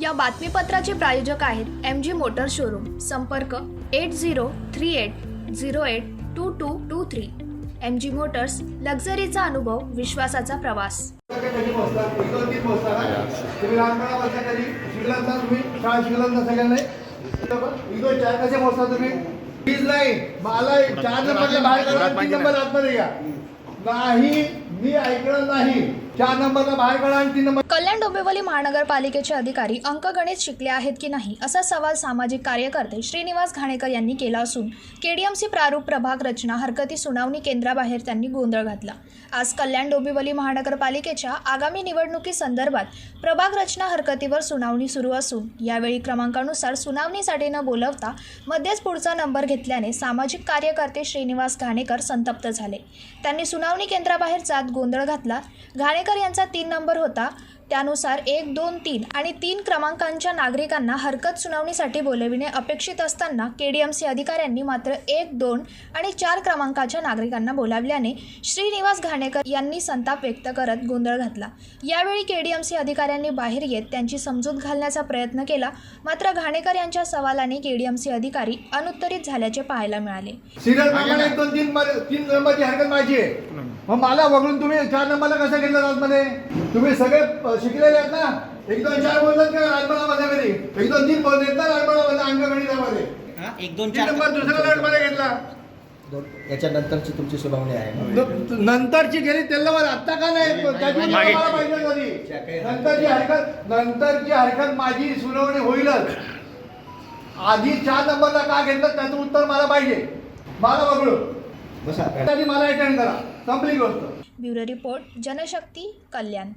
या बातमीपत्राचे प्रायोजक आहेत एम जी मोटर शोरूम संपर्क eight zero three eight zero eight two two two three M G motors लक्झरीचा अनुभव विश्वासाचा प्रवास. नाही मला चार नंबरच्या बाहेर तीन नंबर आतमध्ये घ्या नाही मी ऐकणार नाही. चार नंबरला बाहेर काढा आणि तीन नंबर कल्याण डोंबिवली महानगरपालिकेचे अधिकारी अंकगणित शिकले आहेत की नाही असा सवाल सामाजिक कार्यकर्ते श्रीनिवास घाणेकर यांनी केला असून केडीएमसी प्रारूप प्रभाग रचना हरकती सुनावणी केंद्राबाहेर त्यांनी गोंधळ घातला. आज कल्याण डोंबिवली महानगरपालिकेच्या आगामी निवडणुकीसंदर्भात प्रभाग रचना हरकतीवर सुनावणी सुरू असून यावेळी क्रमांकानुसार सुनावणीसाठी न बोलवता मध्येच पुढचा नंबर घेतल्याने सामाजिक कार्यकर्ते श्रीनिवास घाणेकर संतप्त झाले. त्यांनी सुनावणी केंद्राबाहेर जात गोंधळ घातला. घाणेकर यांचा तीन नंबर होता. त्यानुसार एक दोन तीन आणि तीन क्रमांकांच्या नागरिकांना हरकत सुनावणीसाठी बोलविणे अपेक्षित असताना केडीएमसी अधिकाऱ्यांनी मात्र एक दोन आणि चार क्रमांकाच्या नागरिकांना बोलावल्याने श्रीनिवास घाणेकर यांनी संताप व्यक्त करत गोंधळ घातला. यावेळी केडीएमसी अधिकाऱ्यांनी बाहेर येत त्यांची समजूत घालण्याचा प्रयत्न केला. मात्र घाणेकर यांच्या सवालाने केडीएमसी अधिकारी अनुत्तरित झाल्याचे पाहायला मिळाले. मध्ये- मग मला वगळून तुम्ही चार नंबरला कसं घेतलं आतमध्ये तुम्ही सगळे शिकलेले आहेत ना? एक दोन चार बोलतात का लहानपणामध्ये कधी एक दोन तीन बोलतात ना लहानपणामध्ये अंकगणितामध्ये हा, एक दोन चार नंबर दुसऱ्या लहानपणे घेतला. दोन- याच्या नंतरची तुमची सुनावणी आहे. न- नंतरची गेली त्याला मला आत्ता का नाही? त्याची मला पाहिजे कधी? नंतरची हरकत नंतरची हरकत माझी सुनावणी होईलच. आधी चार नंबरला का घेतलं? त्याचं उत्तर मला पाहिजे. मला वगळू बसा. त्यासाठी मला अटेंड करा. संपली गोष्ट. Bureau report Janshakti Kalyan.